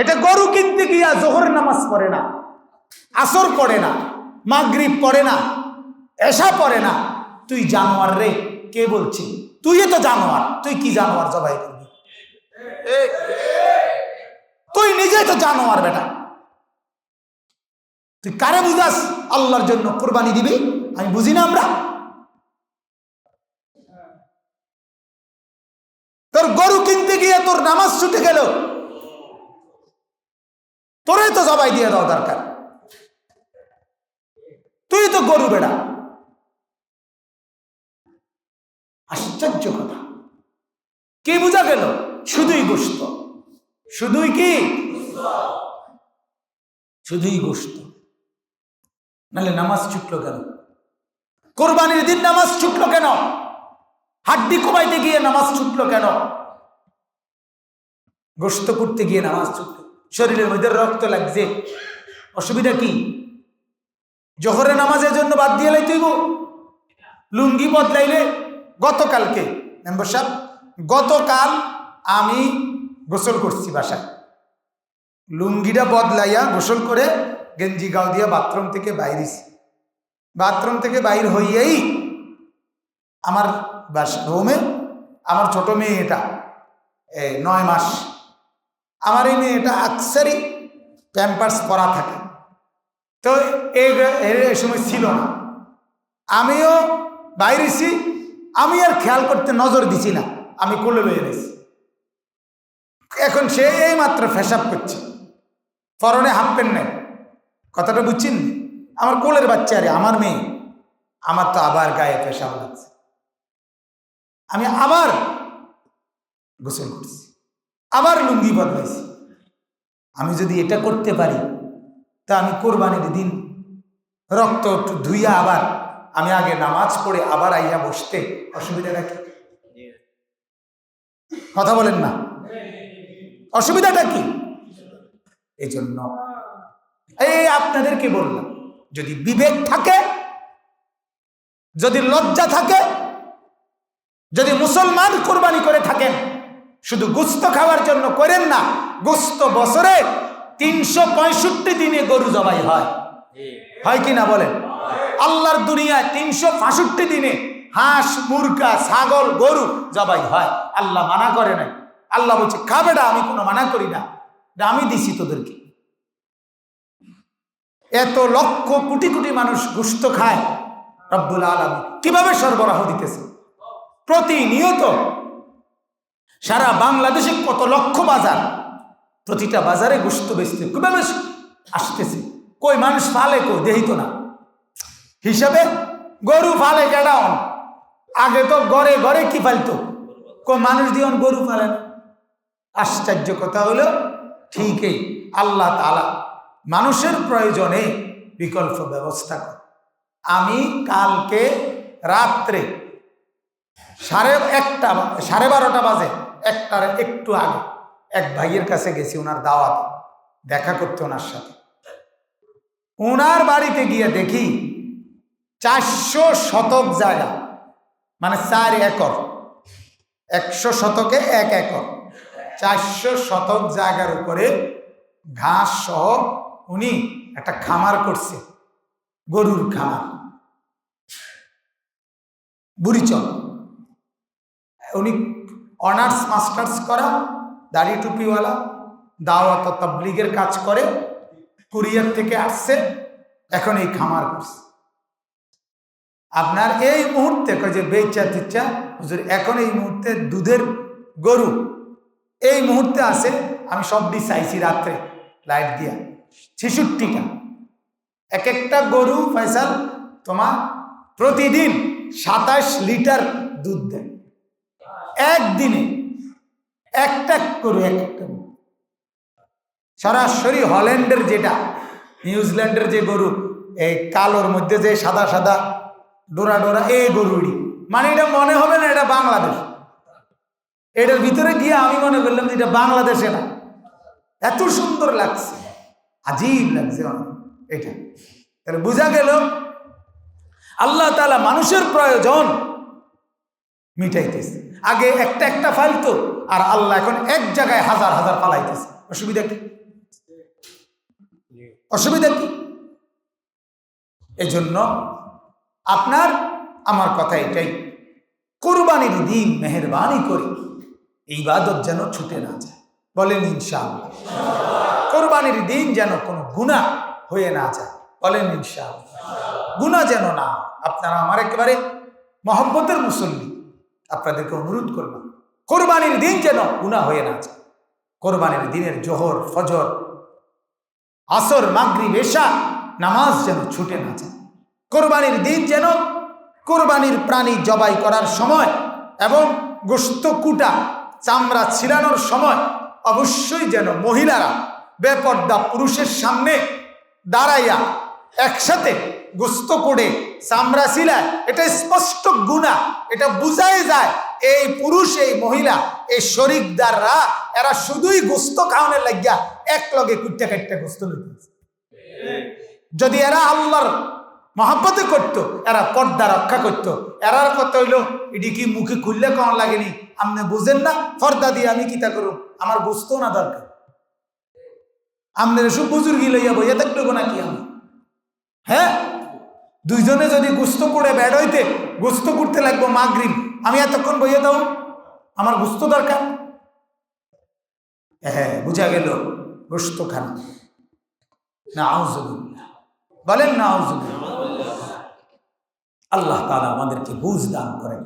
এটা গরু কিনতে গিয়া জোহর নামাজ পড়ে না, আসর পড়ে না, মাগরিব পড়ে না এসা পড়ে না। তুই জানোয়ার রে, কে বলছি? তুই তো জানোয়ার, তুই কি জানোয়ার জবাই করবি? তুই নিজে তো জানোয়ার বেটা। তুই কারে বুঝাস? আল্লাহর জন্য কোরবানি দিবি? আমি বুঝি না আমরা। তোর গরু কিনতে গিয়ে তোর নামাজ ছুটে গেল তোরে তো জবাই দিয়ে দেওয়া দরকার। তুই তো গরু বেড়া। আশ্চর্য কথা। কি বোঝা গেল? শুধুই গোস্ত শুধুই কি? শুধুই গোস্ত নাহলে নামাজ ছুটলো কেন? কোরবানির দিন নামাজ ছুটলো কেন? হাড্ডি কমাইতে গিয়ে নামাজ ছুটলো কেন? গোস্ত করতে গিয়ে নামাজ ছুটলো শরীরের মধ্যে রক্ত লাগছে। অসুবিধা কি? জহরে নামাজের জন্য বাদ দিয়ে লাই তুইব লুঙ্গি বদলাইলে গতকালকে, মেম্বার সাহেব, গতকাল আমি গোসল করছি বাসায়। লুঙ্গিটা বদলাইয়া গোসল করে গেঞ্জি গাও দিয়া বাথরুম থেকে বাইরেছি বাথরুম থেকে বাইর হইয়াই আমার বাসা রুমে আমার ছোট মেয়ে এটা নয় মাস আমার এই মেয়েটা আকসারই প্যাম্পার্স পরা থাকে। তো এই সময় ছিল না। আমিও বাইরেছি, আমি আর খেয়াল করতে নজর দিছি না। আমি কোলে লয়ে গেছি। এখন সে এই মাত্র ফেসাব করছে। পরনে হাফ প্যান্ট নেই কথাটা বুঝছেন? আমার কোলের বাচ্চা আরে আমার মেয়ে। আমার তো আবার গায়ে পেশাব লাগছে। আমি আবার গোসল করছি। আবার লুঙ্গি বদলাইছি। আমি যদি এটা করতে পারি, তা আমি কোরবানির দিন রক্ত একটু ধুইয়া আবার আমি আগে নামাজ পড়ে আবার আইয়া বসতে অসুবিধাটা কি কথা বলেন না। অসুবিধাটা কি? এই জন্য এই আপনাদেরকে বললাম, যদি বিবেক থাকে, যদি লজ্জা থাকে, যদি মুসলমান কোরবানি করে থাকেন শুধু গুস্ত খাওয়ার জন্য করেন না, গুস্ত বছরে তিনশো পঁয়ষট্টি দিনে গরু জবাই হয়। হয় কি না বলেন? আল্লাহর দুনিয়ায় তিনশো পাঁষট্টি দিনে হাঁস, মুরগা, ছাগল, গরু জবাই হয়। আল্লাহ মানা করে নাই। আল্লাহ বলছে খাবেটা আমি কোনো মানা করি না। আমি দিছি তোদেরকে। এত লক্ষ কোটি কোটি মানুষ গুস্ত খায়। রব্বুল আলম কীভাবে সরবরাহ দিতেছে? প্রতিনিয়ত সারা বাংলাদেশে কত লক্ষ বাজার? প্রতিটা বাজারে গুস্ত বেচতে কীভাবে আসতেছে। কই মানুষ ফালে কই? দেহি তো না। হিসাবে গরু ফালে কেডাউন আগে তো গড়ে গড়ে কি ফালতো? কই মানুষ দিয়ন গরু ফালেন আশ্চর্য কথা হলো, ঠিকই আল্লাহ তালা মানুষের প্রয়োজনে বিকল্প ব্যবস্থা করে। আমি কালকে রাত্রে সাড়ে একটা সাড়ে বারোটা বাজে, একটার একটু আগে। এক ভাইয়ের কাছে গেছি ওনার দাওয়াত। দেখা করতে ওনার সাথে। ওনার বাড়িতে গিয়ে দেখি চারশো শতক জায়গা মানে চার একর। একশো শতকে এক একর। চারশো শতক জায়গার উপরে ঘাস সহ উনি একটা খামার করছে, গরুর খামার। বুড়িচল। উনি অনার্স মাস্টার্স করা, দাড়ি টুপিওয়ালা, দাওয়াত তাবলিগের কাজ করে, কুরিয়ার থেকে আসছে, এখন এই খামার করছে। আপনার এই মুহূর্তে যে বেচা টিচ্ছা হুজুর, এখন এই মুহূর্তে দুধের গরু, এই মুহূর্তে আছে, আমি সব সবটি চাইছি রাত্রে, লাইট দিয়া। ছেষট্টিটা। এক একটা গরু, ফয়সাল, তোমার প্রতিদিন সাতাশ লিটার দুধ দেয়। একদিনে একটা গরু এক একটা। সরাসরি হল্যান্ডের যেটা, নিউজিল্যান্ডের যে গরু, এই কালোর মধ্যে যে সাদা সাদা, ডোরা ডোরা, এই গরুড়ি মানে এটা মনে হবে না এটা বাংলাদেশ। এটার ভিতরে গিয়ে আমি মনে করলাম যে এটা বাংলাদেশে না। এত সুন্দর লাগছে। আজীব লাগছে এটা। তাহলে বোঝা গেল, আল্লাহ তালা মানুষের প্রয়োজন মিটাইতেছে। আগে একটা একটা ফাইলতো আর আল্লাহ এখন এক জায়গায় হাজার হাজার ফালাইতেছে। অসুবিধা কি? অসুবিধা কি? এজন্য আপনার, আমার কথা এটাই, কোরবানির দিন মেহরবানি করি, ইবাদত যেন ছুটে না যায়। বলেন ইনশাআল্লাহ। কোরবানির দিন যেন কোনো গুণা হয়ে না যায়। বলেন ইনশাআল্লাহ। গুণা যেন না আপনারা আমার একেবারে মহব্বতের মুসল্লি। আপনাদেরকে অনুরোধ করলাম কোরবানির দিন যেন গুণা হয়ে না যায়। কোরবানির দিনের জোহর, ফজর, আসর মাগরি বেশা নামাজ যেন ছুটে না যায়। কোরবানির দিন যেন কোরবানির প্রাণী জবাই করার সময় এবং গোস্ত কুটা, চামড়া ছিলানোর সময় অবশ্যই যেন মহিলারা বেপর্দা পুরুষের সামনে দাঁড়াইয়া একসাথে গোস্ত করে চামড়া ছিলায় এটা স্পষ্ট গুণা, এটা বুঝাই যায়, এই পুরুষ, এই মহিলা, এই শরিকদাররা, এরা শুধুই গোস্ত খাওয়ানোর লাগিয়া এক লগে কুট্টা কাটটা গোস্ত যদি এরা আল্লাহর মহাব্বতে করত, এরা পর্দা রক্ষা করত, এরার কথা হইল এটি কি মুখে খুললে কেমন লাগেনি? আপনি বুঝেন না? পর্দা দিয়ে আমি কিতা করুম আমার বুঝতো না দরকার। আপনার এসব বুজুর্গি লইয়া বইয়া থাকল নাকি আমি? হ্যাঁ? দুইজনে যদি গুস্ত করে বেড হইতে গুস্ত করতে লাগবো মাগরিব, আমি এতক্ষণ বইয়ে দাও, আমার গুস্ত দরকার। হ্যাঁ বুঝা গেল, গোস্ত খান। না বলেন না আল্লাহ তালা আমাদেরকে বুঝ দান করেন।